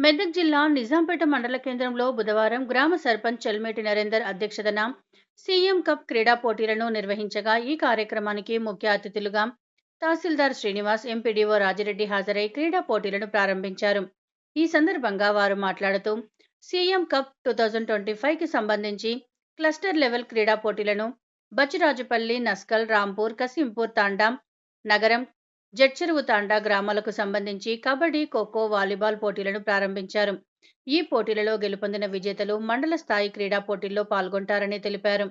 మెదక్ జిల్లా నిజాంపేట మండల కేంద్రంలో బుధవారం గ్రామ సర్పంచ్ చెల్మేటి నరేందర్ అధ్యక్షతన సీఎం కప్ క్రీడా పోటీలను నిర్వహించగా ఈ కార్యక్రమానికి ముఖ్య అతిథులుగా తహసీల్దార్ శ్రీనివాస్ ఎంపీడీఓ రాజిరెడ్డి హాజరై క్రీడా పోటీలను ప్రారంభించారు. ఈ సందర్భంగా వారు మాట్లాడుతూ CM cup two thousand twenty కి సంబంధించి క్లస్టర్ లెవెల్ క్రీడా పోటీలను బచ్చిరాజుపల్లి నస్కల్ రాంపూర్ కసింపూర్ తాండాం నగరం జడ్చెరువు తాండా గ్రామాలకు సంబంధించి కబడ్డీ ఖోఖో వాలీబాల్ పోటీలను ప్రారంభించారు. ఈ పోటీలలో గెలుపొందిన విజేతలు మండల స్థాయి క్రీడా పోటీల్లో పాల్గొంటారని తెలిపారు.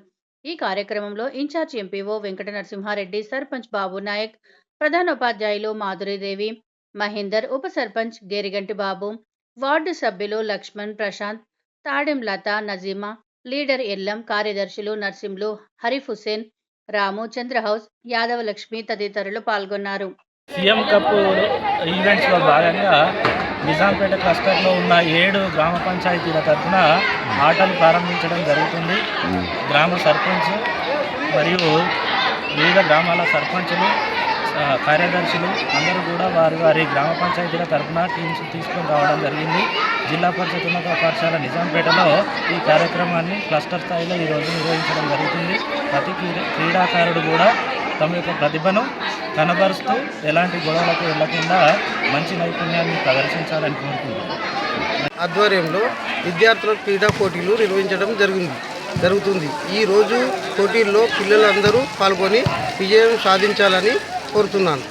ఈ కార్యక్రమంలో ఇన్ఛార్జ్ ఎంపీఓ వెంకట నరసింహారెడ్డి సర్పంచ్ బాబు నాయక్ ప్రధానోపాధ్యాయులు మాధురీదేవి మహేందర్ ఉప సర్పంచ్ గేరిగంటి బాబు వార్డు సభ్యులు లక్ష్మణ్ ప్రశాంత్ తాడెం లత నజీమా లీడర్ ఎల్లం కార్యదర్శులు నర్సింలు హరీఫ్ హుసేన్ రాము చంద్రహౌస్ యాదవ లక్ష్మి తదితరులు పాల్గొన్నారు. సీఎం కప్ ఈవెంట్స్లో భాగంగా నిజాంపేట క్లస్టర్లో ఉన్న ఏడు గ్రామ పంచాయతీల తరఫున ఆటలు ప్రారంభించడం జరుగుతుంది. గ్రామ సర్పంచ్ మరియు వివిధ గ్రామాల సర్పంచులు కార్యదర్శులు అందరూ కూడా వారి వారి గ్రామ పంచాయతీల తరఫున టీమ్స్ తీసుకొని రావడం జరిగింది. జిల్లా పరిషత్ ఉన్నత పాఠశాల నిజాంపేటలో ఈ కార్యక్రమాన్ని క్లస్టర్ స్థాయిలో ఈరోజు నిర్వహించడం జరుగుతుంది. ప్రతి క్రీడ- క్రీడాకారుడు కూడా తమ యొక్క ప్రతిభను కనబరుస్తూ ఎలాంటి గొడవలకు వెళ్ళకుండా మంచి నైపుణ్యాన్ని ప్రదర్శించాలని కోరుకుంటున్నాను. ఆధ్వర్యంలో విద్యార్థుల క్రీడా పోటీలు నిర్వహించడం జరిగింది జరుగుతుంది. ఈ రోజు పోటీల్లో పిల్లలందరూ పాల్గొని విజయం సాధించాలని కోరుతున్నాను.